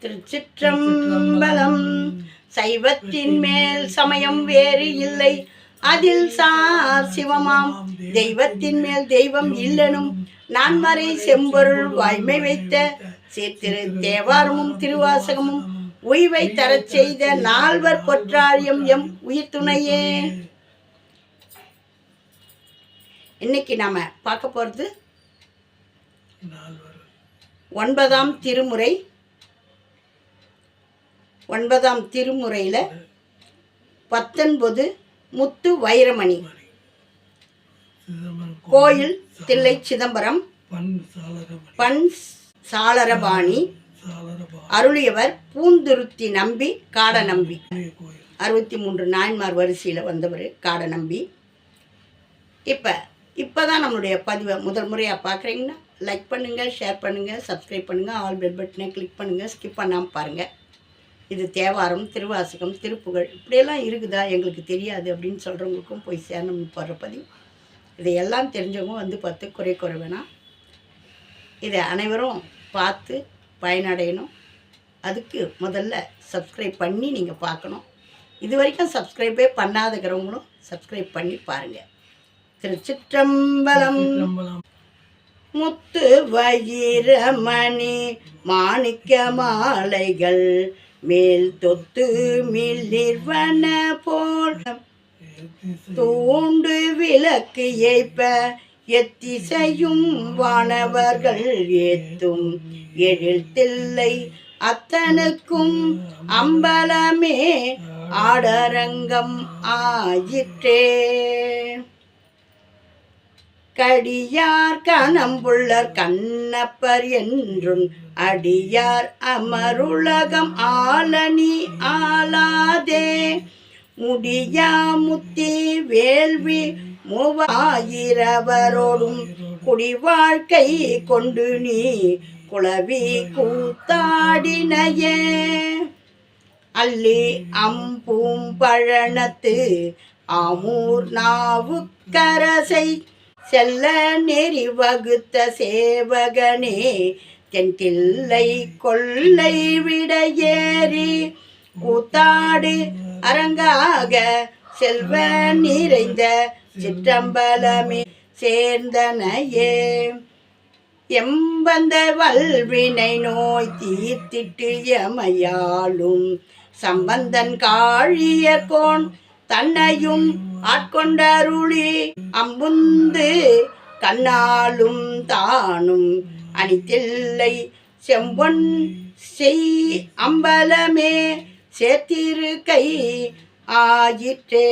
திருச்சிற்றம்பலம். சைவத்தின் மேல் சமயம் வேறு இல்லை. அதில் சார் சிவமாம். தெய்வத்தின் மேல் தெய்வம் இல்லனும். நான்மறை செம்பொருள் வாய்மை வைத்த சீர்திரு தேவாரமும் திருவாசகமும் உய்வை தரச் செய்த நால்வர் பொற்றாரியம் எம் உயிர் துணையே இன்னைக்கு நாம பார்க்க போறது நால்வர். ஒன்பதாம் திருமுறை ஒன்பதாம் திருமுறையில் பத்தொன்பது முத்து வைரமணி. கோயில் தில்லை சிதம்பரம். பண் சாளரபாணி. அருளியவர் பூந்துருத்தி நம்பி காட நம்பி அறுபத்தி மூன்று நாயன்மார் வரிசையில் வந்தவர் காட நம்பி இப்போ இப்போ தான் நம்மளுடைய பதிவை முதல் முறையாக பார்க்குறீங்கன்னா லைக் பண்ணுங்கள் ஷேர் பண்ணுங்கள் சப்ஸ்கிரைப் பண்ணுங்கள் ஆல் பெல் பட்டனை கிளிக் பண்ணுங்கள் ஸ்கிப் பண்ணாமல் பாருங்கள் இது தேவாரம் திருவாசகம் திருப்புகழ் இப்படியெல்லாம் இருக்குதா? எங்களுக்கு தெரியாது அப்படின்னு சொல்கிறவங்களுக்கும் போய் சேரணும்னு போடுற பதிவு. இதையெல்லாம் தெரிஞ்சவங்க வந்து பார்த்து குறை குறை வேணாம். இதை அனைவரும் பார்த்து பயனடையணும். அதுக்கு முதல்ல சப்ஸ்கிரைப் பண்ணி நீங்கள் பார்க்கணும். இது வரைக்கும் சப்ஸ்கிரைபே பண்ணாதக்கிறவங்களும் சப்ஸ்கிரைப் பண்ணி பாருங்கள் திருச்சிற்றம்பலம் முத்து வயிரமணி மாணிக்க மாலைகள் மேல் தொத்து மில்லிர்வன போல் தூண்டு விளக்கு ஏய்ப்ப எத்திசையும் வானவர்கள் ஏத்தும் எழில் தில்லை அத்தனுக்கும் அம்பலமே ஆடரங்கம் ஆயிற்றே. கடியார் கணம்புள்ளர் கண்ணப்பர் என்றும் அடியார் அமருலகம் ஆலனி ஆளாதே. முடியா முத்தி வேள்வி மூவாயிரவரோடும் குடிவாழ்க்கை கொண்டு நீ குளவி கூத்தாடினையே. அல்லி அம்பும் பழனத்து ஆமூர் நாவுக்கரசை செல்ல நெறி வகுத்த சேவகனே தென்தில்லை கொள்ளை விட ஏறி கூத்தாடு அரங்காக செல்வ நிறைந்த சிற்றம்பலமே சேர்ந்தனையே. எம்பந்த வல்வினை நோய் தீர்த்திட்டு எமையாலும் சம்பந்தன் காழிய கோன் தன்னையும் ஆட்கொண்டருளி அம்புந்து கண்ணாலும் தானும் அணித்தில்லை. செம்பொன் செய் அம்பலமே சேர்த்திரு கை ஆயிற்றே.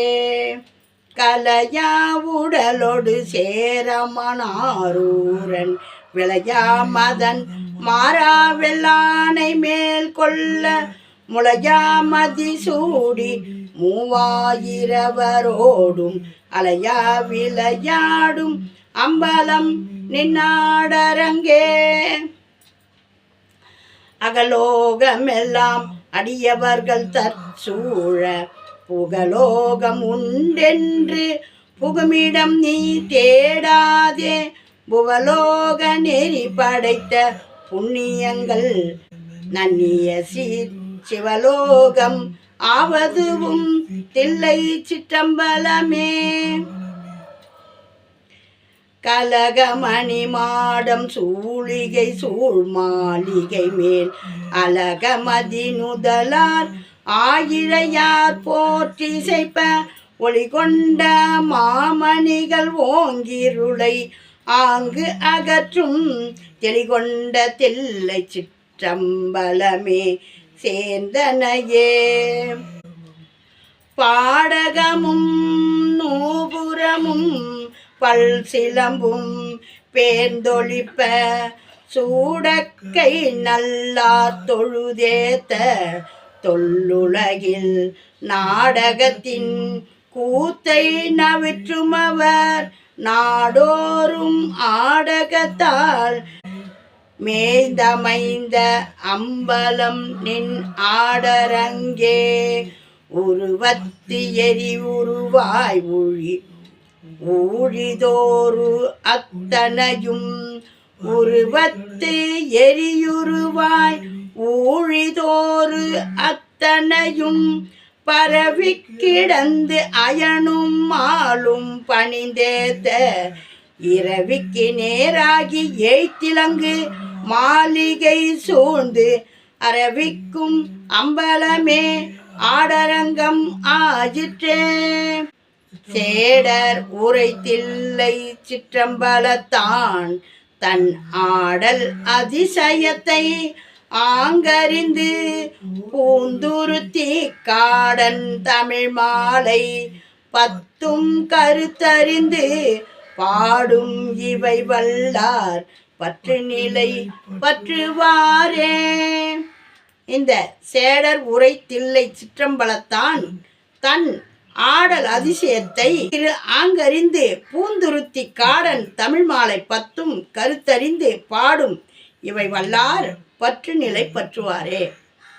கலையா உடலோடு சேரமனாரூரன் விளையா மதன் மாறா வெள்ளானை மேல் கொள்ள முளையா மதி சூடி மூவாயிரவரோடும் அலையா விளையாடும் அம்பலம் நின்னாடரங்கே. அகலோகமெல்லாம் அடியவர்கள் தற்சூழ புகலோகம் உண்டென்று புகுமிடம் நீ தேடாதே. புவலோக நெறி படைத்த புண்ணியங்கள் நன்னிய சீர் சிவலோகம் ஆவதுவும் தில்லை சிற்றம்பலமே. கலகமணி மாடம் சூழிகை சூழ் மாளிகை மேல் அலகமதி நுதலார் ஆயிழையார் போற்றி செய்ப்ப ஒளி கொண்ட மாமணிகள் ஓங்கிருளை ஆங்கு அகற்றும் தெளிகொண்ட தில்லை சிற்றம்பலமே. சேர்ந்தனையே பாடகமும் நூபுரமும் பல் சிலம்பும் பேர்ந்தொழிப்ப சூடக்கை நல்லா தொழுதேத்த தொல்லுலகில் நாடகத்தின் கூத்தை நவிற்றுமவர் நாடோறும் ஆடகத்தால் மேய்ந்தமைந்த அம்பலம் நின் ஆடரங்கே உருவத்து எரி உருவாய் ஊழி ஊழிதோறு அத்தனையும் உருவத்து எரியுருவாய் ஊழிதோறு அத்தனையும் பரவி கிடந்து அயனும் மாலும் பணிந்தேத்த இரவிக்கு நேராகி எய்த்திலங்கு மாளிகை சூழ்ந்து அரவிக்கும் அம்பலமே ஆடரங்கம் ஆயிற்றே. சேடர் உரைத்தில்லை சிற்றம்பலத்தான் தன் ஆடல் அதிசயத்தை ஆங்கறிந்து பூந்துருத்தி காடன் தமிழ் மாலை பத்தும் கருத்தறிந்து பாடும் இவை வல்லார் பற்று நிலை பற்றுவாரே. இந்த சேடர் உரை தில்லை சிற்றம்பலத்தான் தன் ஆடல் அதிசயத்தை திரு ஆங்கறிந்து பூந்துருத்தி காடன் தமிழ் மாலை பத்தும் கருத்தறிந்து பாடும் இவை வல்லார் பற்று நிலை பற்றுவாரே.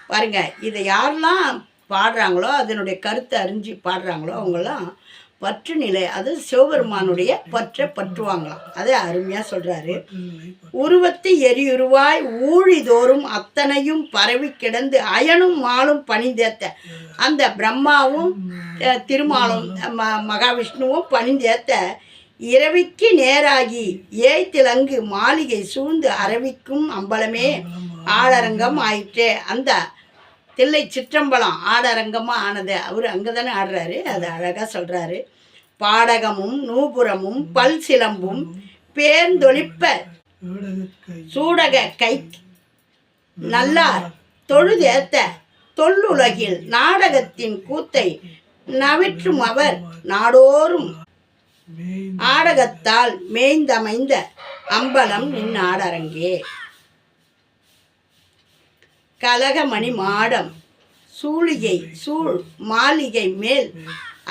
பாருங்க இதை யாரெல்லாம் பாடுறாங்களோ அதனுடைய கருத்தை அறிஞ்சு பாடுறாங்களோ அவங்கெல்லாம் பற்று நிலை அது சிவபெருமானுடைய பற்றை பற்றுவாங்களாம். அதை அருமையாக சொல்கிறாரு உருவத்து எரியுருவாய் ஊழிதோறும் அத்தனையும் பரவி கிடந்து அயனும் மாலும் பணிந்தேத்த. அந்த பிரம்மாவும் திருமாலும் ம மகாவிஷ்ணுவும் பணிந்தேத்த. இரவிக்கு நேராகி ஏய்த்திலங்கு மாளிகை சூழ்ந்து அரவிக்கும் அம்பலமே ஆளரங்கம் ஆயிற்றே. அந்த தில்லை சிற்றம்பலம் ஆடரங்கமாக ஆனது. அவர் அங்கே தானே ஆடுறாரு அது அழகாக சொல்கிறாரு பாடகமும் நூபுரமும் பல் சிலம்பும் பேர்ந்தொழிப்ப. சூடக கை. நல்லார் தொழுதேத்த தொல்லுலகில் நாடகத்தின் கூத்தை நவிற்றும் அவர் நாடோறும். ஆடகத்தால் மேய்ந்தமைந்த அம்பலம் நின் ஆடரங்கே கலகமணி மாடம். சூழிகை சூழ் மாளிகை மேல்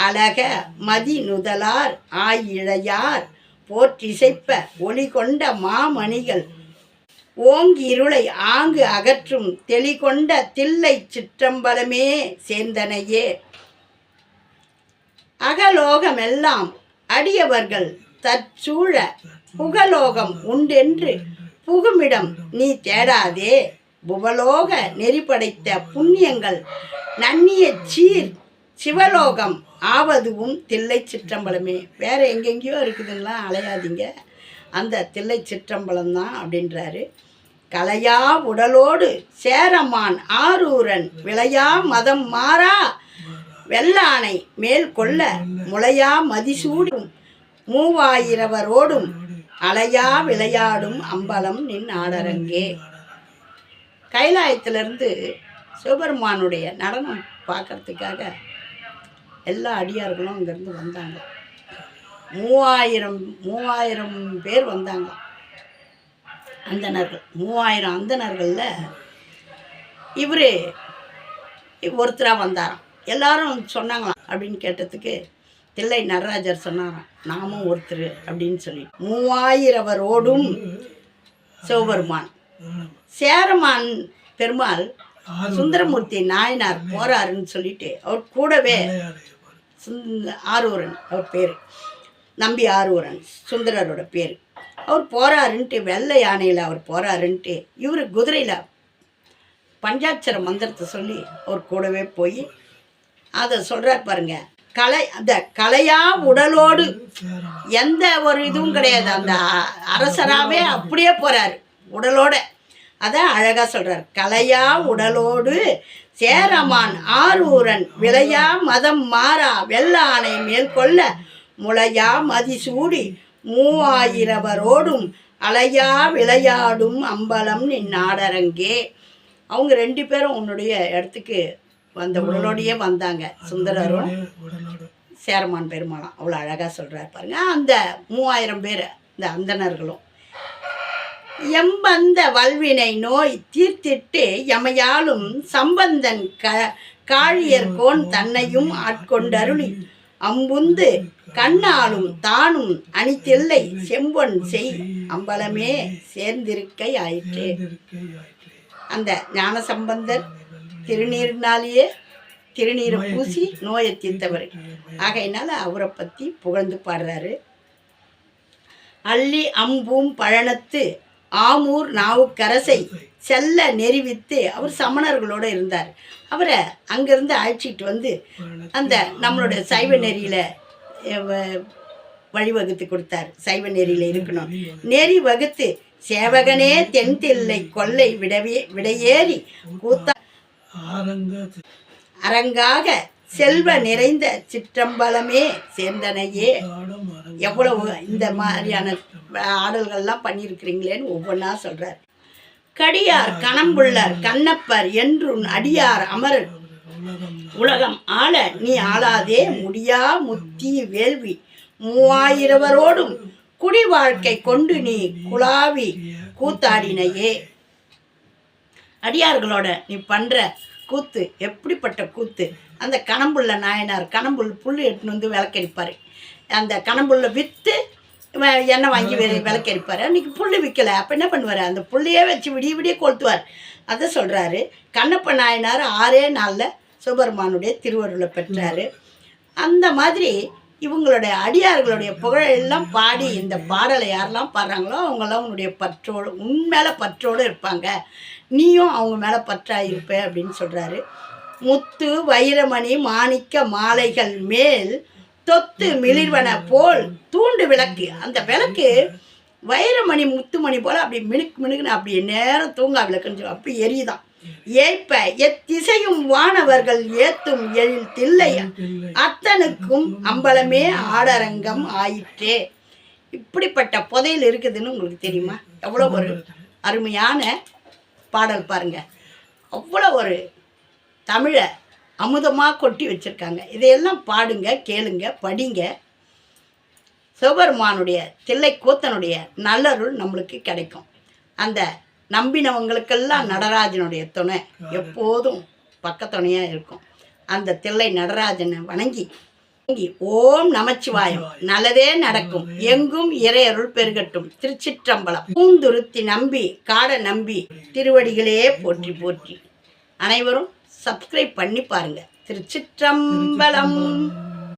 அழக மதி நுதலார் ஆயிழையார் போற்றிசைப்ப ஒளி கொண்ட மாமணிகள். ஓங்கி இருளை ஆங்கு அகற்றும் தெளிகொண்ட தில்லை சிற்றம்பலமே சேர்ந்தனையே அகலோகமெல்லாம் அடியவர்கள் தற்சூழ புகலோகம் உண்டென்று புகுமிடம் நீ தேடாதே. புவலோக நெறிப்படைத்த புண்ணியங்கள் நன்னிய சீர் சிவலோகம் ஆவதுவும் தில்லை சிற்றம்பலமே. வேற எங்கெங்கேயோ இருக்குதுங்களா அலையாதீங்க. அந்த தில்லை சிற்றம்பலம் தான் அப்படின்றாரு. கலையா உடலோடு சேரமான் ஆரூரன் விளையா மதம் மாறா வெள்ளானை மேல் கொள்ள முளையா மதிசூடும் மூவாயிரவரோடும் அலையா விளையாடும் அம்பலம் நின் ஆடரங்கே. கைலாயத்திலிருந்து சிவபெருமானுடைய நடனம் பார்க்கறதுக்காக எல்லா அடியார்களும் அங்கேருந்து வந்தாங்க. மூவாயிரம் மூவாயிரம் பேர் வந்தாங்க. அந்தனர்கள் மூவாயிரம் அந்தனர்களில் இவர் ஒருத்தராக வந்தாராம். எல்லாரும் சொன்னாங்களாம் அப்படின்னு கேட்டதுக்கு தில்லை நடராஜர் சொன்னாராம். நாமும் ஒருத்தர் அப்படின்னு சொல்லி. மூவாயிரவரோடும் சிவபெருமான். சேரமான் பெருமாள் சுந்தரமூர்த்தி நாயனார் போறாருன்னு சொல்லிட்டு அவர் கூடவே சுந்த ஆரூரன் அவர் பேர். நம்பி ஆரூரன் சுந்தரரோட பேர். அவர் போறாருன்ட்டு வெள்ளை யானையில் அவர் போறாருன்ட்டு இவர் குதிரையில் பஞ்சாட்சர மந்திரத்தை சொல்லி அவர் கூடவே போய் அதை சொல்கிறார் பாருங்க. கலை அந்த கலையா உடலோடு எந்த ஒரு இதுவும் கிடையாது. அந்த அரசராகவே அப்படியே போகிறாரு உடலோட. அதான் அழகாக சொல்கிறார் கலையா உடலோடு சேரமான் ஆரூரன் விளையா மதம் மாறா வெள்ளானை மேற்கொள்ள முளையா மதிசூடி மூவாயிரவரோடும் அலையா விளையாடும் அம்பலம் நின் நாடரங்கே. அவங்க ரெண்டு பேரும் உன்னுடைய இடத்துக்கு வந்த உடலோடையே வந்தாங்க. சுந்தரரும் சேரமான் பெருமாளாம். அவ்வளோ அழகாக சொல்கிறார் பாருங்க. அந்த மூவாயிரம் பேர் இந்த அந்தனர்களும் எம்பந்த வல்வினை நோய் தீர்த்திட்டு எமையாலும் சம்பந்தன் க காழியர்கோன் தன்னையும் ஆட்கொண்டருளி. அம்புந்து கண்ணாலும் தானும் அணித்தில்லை செம்பொன் செய் அம்பலமே சேர்ந்திருக்கை ஆயிற்றே அந்த ஞான அந்த ஞானசம்பந்தர் திருநீரினாலேயே திருநீரை பூசி நோயை தீர்த்தவர். ஆகையினால அவரை பற்றி புகழ்ந்து பாடுறாரு. அள்ளி அம்பும் பழனத்து ஆமூர் நாவுக்கரசை செல்ல நெறிவித்து அவர் சமணர்களோட இருந்தார். அவரை அங்கேருந்து அழைச்சிட்டு வந்து அந்த நம்மளோட சைவ நெறியில் வழிவகுத்து கொடுத்தார். சைவ நெறியில் இருக்கணும். நெறி வகுத்து சேவகனே தென் தில்லை கொல்லை விடவே விடையேறி கூத்தா அரங்காக செல்வ நிறைந்த சிற்றம்பலமே சேர்ந்தனையே. எவ்வளவு இந்த மாதிரியான ஆடல்கள்லாம் பண்ணியிருக்கிறீங்களேன்னு ஒவ்வொன்றா சொல்றார். கடியார் கணம்புள்ளர் கண்ணப்பர் என்றும் அடியார் அமரர் உலகம் ஆள நீ ஆளாதே முடியா முத்தி வேள்வி. மூவாயிரவரோடும் குடி வாழ்க்கை கொண்டு நீ குழாவி கூத்தாடினையே. அடியார்களோட நீ பண்ற கூத்து எப்படிப்பட்ட கூத்து? அந்த கணம்புள்ள நாயனார் கணம்புல் புல் எடுத்துன்னு வந்து விளக்கரிப்பார் அந்த கணம்புள்ள விற்று எண்ணெய் வாங்கி விலை விளக்கரிப்பார் அன்றைக்கி புல் விற்கலை அப்போ என்ன பண்ணுவார்? அந்த புள்ளையே வச்சு விடிய விடிய கொளுத்துவார். அதை சொல்கிறாரு கண்ணப்ப நாயனார் ஆறே நாளில் சுபெருமானுடைய திருவருளை பெற்றார். அந்த மாதிரி இவங்களுடைய அடியார்களுடைய புகழெல்லாம் பாடி இந்த பாடலை யாரெல்லாம் பாடுறாங்களோ அவங்கெல்லாம் உன்னுடைய பற்றோடு உன் மேலே பற்றோடு இருப்பாங்க. நீயும் அவங்க மேலே பற்றாக இருப்ப அப்படின்னு சொல்கிறாரு முத்து வைரமணி மாணிக்க மாலைகள் மேல் தொத்து மிளிர்வன போல் தூண்டு விளக்கு. அந்த விளக்கு வைரமணி முத்துமணி போல் அப்படி மினுக்கு மினுக்குன்னு அப்படி நேரம் தூங்கா விளக்குன்னு சொல்லி அப்படி எரியுதான். ஏய்ப்ப எத்திசையும் வானவர்கள் ஏத்தும் எழில் தில்லை. இல்லை அத்தனுக்கும் அம்பலமே ஆடரங்கம் ஆயிற்றே. இப்படிப்பட்ட புதையல் இருக்குதுன்னு உங்களுக்கு தெரியுமா? எவ்வளோ ஒரு அருமையான பாடல் பாருங்க. அவ்வளோ ஒரு தமிழை அமுதமாக கொட்டி வச்சுருக்காங்க. இதையெல்லாம் பாடுங்க கேளுங்க படிங்க. சிவபெருமானுடைய தில்லை கூத்தனுடைய நல்லருள் நம்மளுக்கு கிடைக்கும். அந்த நம்பினவங்களுக்கெல்லாம் நடராஜனுடைய துணை எப்போதும் பக்கத்துணையாக இருக்கும். அந்த தில்லை நடராஜனை வணங்கி ஓம் நமச்சிவாயம். நல்லதே நடக்கும். எங்கும் இறையருள் பெருகட்டும். திருச்சிற்றம்பலம். பூந்துருத்தி நம்பி காட நம்பி திருவடிகளே போற்றி போற்றி. அனைவரும் சப்ஸ்கிரைப் பண்ணி பாருங்க. திருச்சிற்றம்பலம்.